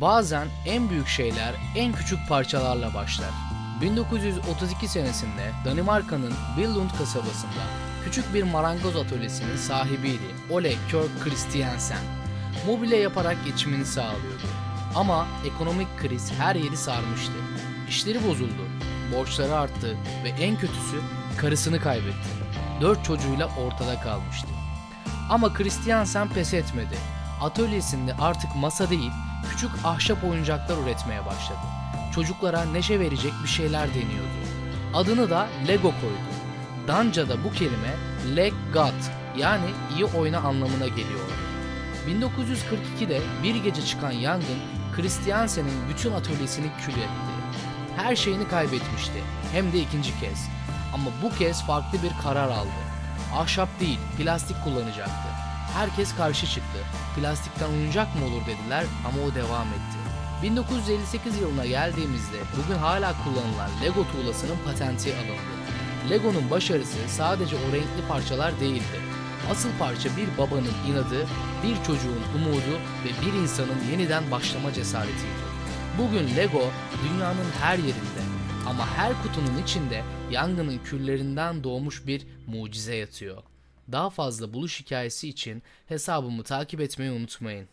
Bazen en büyük şeyler en küçük parçalarla başlar. 1932 senesinde Danimarka'nın Billund kasabasında küçük bir marangoz atölyesinin sahibiydi Ole Kirk Christiansen. Mobilya yaparak geçimini sağlıyordu. Ama ekonomik kriz her yeri sarmıştı. İşleri bozuldu, borçları arttı ve en kötüsü karısını kaybetti. Dört çocuğuyla ortada kalmıştı. Ama Christiansen pes etmedi. Atölyesinde artık masa değil, küçük ahşap oyuncaklar üretmeye başladı. Çocuklara neşe verecek bir şeyler deniyordu. Adını da Lego koydu. Danca'da bu kelime Leggat yani iyi oyna anlamına geliyor. 1942'de bir gece çıkan yangın Christiansen'in bütün atölyesini kül etti. Her şeyini kaybetmişti hem de ikinci kez. Ama bu kez farklı bir karar aldı. Ahşap değil, plastik kullanacaktı. Herkes karşı çıktı. Plastikten oyuncak mı olur dediler ama o devam etti. 1958 yılına geldiğimizde bugün hala kullanılan Lego tuğlasının patenti alındı. Lego'nun başarısı sadece o renkli parçalar değildi. Asıl parça bir babanın inadı, bir çocuğun umudu ve bir insanın yeniden başlama cesaretiydi. Bugün Lego dünyanın her yerinde ama her kutunun içinde yangının küllerinden doğmuş bir mucize yatıyor. Daha fazla buluş hikayesi için hesabımı takip etmeyi unutmayın.